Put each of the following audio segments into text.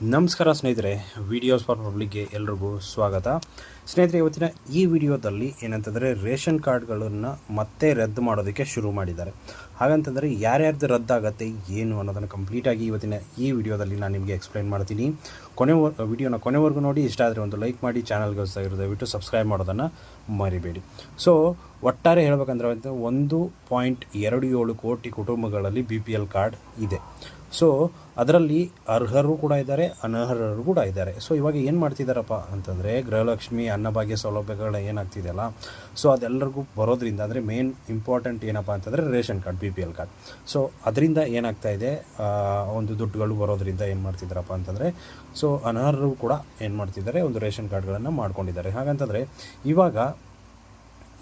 ನಮಸ್ಕಾರ ಸ್ನೇಹಿತರೆ videos for ಪಬ್ಲಿಕ್ಗೆ ಎಲ್ರಿಗೂ ಸ್ವಾಗತ. ಸ್ನೇಹಿತರೆ, ಇವತ್ತಿನ ಈ ವಿಡಿಯೋದಲ್ಲಿ ಏನಂತಂದರೆ ರೇಷನ್ ಕಾರ್ಡ್ಗಳನ್ನು ಮತ್ತೆ ರದ್ದು ಮಾಡೋದಕ್ಕೆ ಶುರು ಮಾಡಿದ್ದಾರೆ. ಹಾಗಂತಂದರೆ ಯಾರ್ಯಾರ್ದು ರದ್ದಾಗತ್ತೆ, ಏನು ಅನ್ನೋದನ್ನು ಕಂಪ್ಲೀಟಾಗಿ ಇವತ್ತಿನ ಈ ವಿಡಿಯೋದಲ್ಲಿ ನಾನು ನಿಮಗೆ ಎಕ್ಸ್ಪ್ಲೈನ್ ಮಾಡ್ತೀನಿ. ಕೊನೆ ವಿಡಿಯೋನ ಕೊನೆವರೆಗೂ ನೋಡಿ, ಇಷ್ಟ ಆದರೆ ಒಂದು ಲೈಕ್ ಮಾಡಿ ಚಾನಲ್ಗೆ ದಯವಿಟ್ಟು ಸಬ್ಸ್ಕ್ರೈಬ್ ಮಾಡೋದನ್ನು ಮರಿಬೇಡಿ. ಸೊ ಒಟ್ಟಾರೆ ಹೇಳಬೇಕಂದ್ರೆ ಒಂದು ಪಾಯಿಂಟ್ ಎರಡು ಏಳು ಕೋಟಿ ಕುಟುಂಬಗಳಲ್ಲಿ ಬಿ ಪಿ ಎಲ್ ಕಾರ್ಡ್ ಇದೆ. ಸೊ ಅದರಲ್ಲಿ ಅರ್ಹರು ಕೂಡ ಇದ್ದಾರೆ, ಅನರ್ಹರು ಕೂಡ ಇದ್ದಾರೆ. ಸೊ ಇವಾಗ ಏನು ಮಾಡ್ತಿದ್ದಾರಪ್ಪ ಅಂತಂದರೆ, ಗೃಹಲಕ್ಷ್ಮಿ ಅನ್ನಭಾಗ್ಯ ಸೌಲಭ್ಯಗಳು ಏನಾಗ್ತಿದೆಯಲ್ಲ ಸೊ ಅದೆಲ್ಲರಿಗೂ ಬರೋದ್ರಿಂದ ಅಂದರೆ ಮೇನ್ ಇಂಪಾರ್ಟೆಂಟ್ ಏನಪ್ಪ ಅಂತಂದರೆ ration card B P L card. So ಅದರಿಂದ ಏನಾಗ್ತಾ ಇದೆ ಒಂದು ದುಡ್ಡುಗಳು ಬರೋದ್ರಿಂದ ಏನು ಮಾಡ್ತಿದ್ದಾರಪ್ಪ ಅಂತಂದರೆ ಸೊ ಅನರ್ಹರು ಕೂಡ ಏನು ಮಾಡ್ತಿದ್ದಾರೆ, ಒಂದು ರೇಷನ್ ಕಾರ್ಡ್ಗಳನ್ನು ಮಾಡ್ಕೊಂಡಿದ್ದಾರೆ. ಹಾಗಂತಂದರೆ, ಇವಾಗ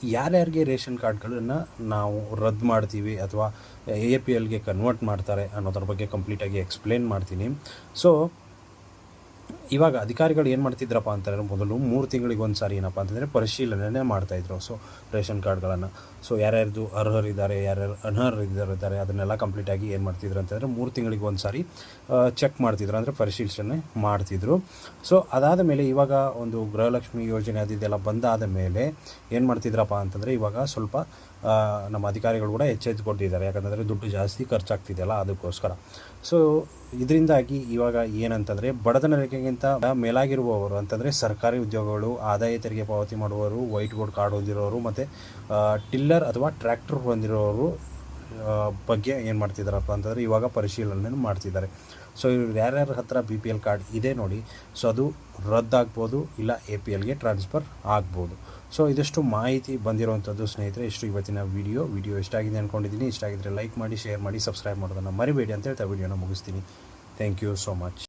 ಯಾರ್ಯಾರಿಗೆ ರೇಷನ್ ಕಾರ್ಡ್ಗಳನ್ನು ನಾವು ರದ್ದು ಮಾಡ್ತೀವಿ ಅಥವಾ ಎ ಪಿ ಎಲ್ಗೆ ಕನ್ವರ್ಟ್ ಮಾಡ್ತಾರೆ ಅನ್ನೋದ್ರ ಬಗ್ಗೆ ಕಂಪ್ಲೀಟಾಗಿ ಎಕ್ಸ್ಪ್ಲೇನ್ ಮಾಡ್ತೀನಿ. ಸೊ ಇವಾಗ ಅಧಿಕಾರಿಗಳು ಏನು ಮಾಡ್ತಿದ್ರಪ್ಪ ಅಂತಂದರೆ ಮೊದಲು ಮೂರು ತಿಂಗಳಿಗೆ ಒಂದು ಸಾರಿ ಏನಪ್ಪ ಅಂತಂದರೆ ಪರಿಶೀಲನೆ ಮಾಡ್ತಾಯಿದ್ರು ಸೊ ರೇಷನ್ ಕಾರ್ಡ್ಗಳನ್ನು. ಸೊ ಯಾರ್ಯಾರ್ದು ಅರ್ಹರಿದ್ದಾರೆ ಯಾರ್ಯಾರು ಅನರ್ಹರಿದ್ದಾರೆ ಅದನ್ನೆಲ್ಲ ಕಂಪ್ಲೀಟಾಗಿ ಏನು ಮಾಡ್ತಿದ್ರು ಅಂತಂದರೆ ಮೂರು ತಿಂಗಳಿಗೆ ಒಂದು ಸಾರಿ ಚೆಕ್ ಮಾಡ್ತಿದ್ರು. ಅಂದರೆ ಪರಿಶೀಲನೆ ಮಾಡ್ತಿದ್ರು. ಸೊ ಅದಾದ ಮೇಲೆ ಇವಾಗ ಒಂದು ಗೃಹಲಕ್ಷ್ಮಿ ಯೋಜನೆ ಅದು ಇದೆಲ್ಲ ಬಂದಾದ ಮೇಲೆ ಏನು ಮಾಡ್ತಿದ್ರಪ್ಪ ಅಂತಂದರೆ ಇವಾಗ ಸ್ವಲ್ಪ ನಮ್ಮ ಅಧಿಕಾರಿಗಳು ಕೂಡ ಎಚ್ಚೆತ್ತುಕೊಂಡಿದ್ದಾರೆ ಯಾಕಂತಂದರೆ ದುಡ್ಡು ಜಾಸ್ತಿ ಖರ್ಚಾಗ್ತಿದೆಯಲ್ಲ ಅದಕ್ಕೋಸ್ಕರ. ಸೊ ಇದರಿಂದಾಗಿ ಇವಾಗ ಏನಂತಂದರೆ ಬಡತನ ರೇಖೆಗಿಂತ ಮೇಲಾಗಿರುವವರು ಅಂತಂದರೆ ಸರ್ಕಾರಿ ಉದ್ಯೋಗಗಳು, ಆದಾಯ ತೆರಿಗೆ ಪಾವತಿ ಮಾಡುವವರು, ವೈಟ್ ಬೋರ್ಡ್ ಕಾರ್ಡ್ ಹೊಂದಿರೋರು ಮತ್ತು ಟಿಲ್ಲರ್ ಅಥವಾ ಟ್ರ್ಯಾಕ್ಟರ್ ಹೊಂದಿರೋರು ಬಗ್ಗೆ ಏನು ಮಾಡ್ತಿದ್ದಾರಪ್ಪ ಅಂತಂದರೆ ಇವಾಗ ಪರಿಶೀಲನೆ ಮಾಡ್ತಿದ್ದಾರೆ. ಸೊ ಇವ್ರು ಯಾರ್ಯಾರ ಹತ್ರ ಬಿ ಪಿ ಎಲ್ ಕಾರ್ಡ್ ಇದೆ ನೋಡಿ ಸೊ ಅದು ರದ್ದಾಗ್ಬೋದು, ಇಲ್ಲ ಎ ಪಿ ಎಲ್ಗೆ ಟ್ರಾನ್ಸ್ಫರ್ ಆಗ್ಬೋದು. ಸೊ ಇದಷ್ಟು ಮಾಹಿತಿ ಬಂದಿರುವಂಥದ್ದು ಸ್ನೇಹಿತರೆ, ಇಷ್ಟು ಇವತ್ತಿನ ವಿಡಿಯೋ ವಿಡಿಯೋ ಇಷ್ಟ ಆಗಿದೆ ಅಂದ್ಕೊಂಡಿದ್ದೀನಿ ಇಷ್ಟ ಆಗಿದ್ರೆ ಲೈಕ್ ಮಾಡಿ ಶೇರ್ ಮಾಡಿ ಸಬ್ಸ್ಕ್ರೈಬ್ ಮಾಡೋದನ್ನು ಮರಿಬೇಡಿ ಅಂತ ಹೇಳ್ತಾ ವಿಡಿಯೋನ ಮುಗಿಸ್ತೀನಿ. Thank you so much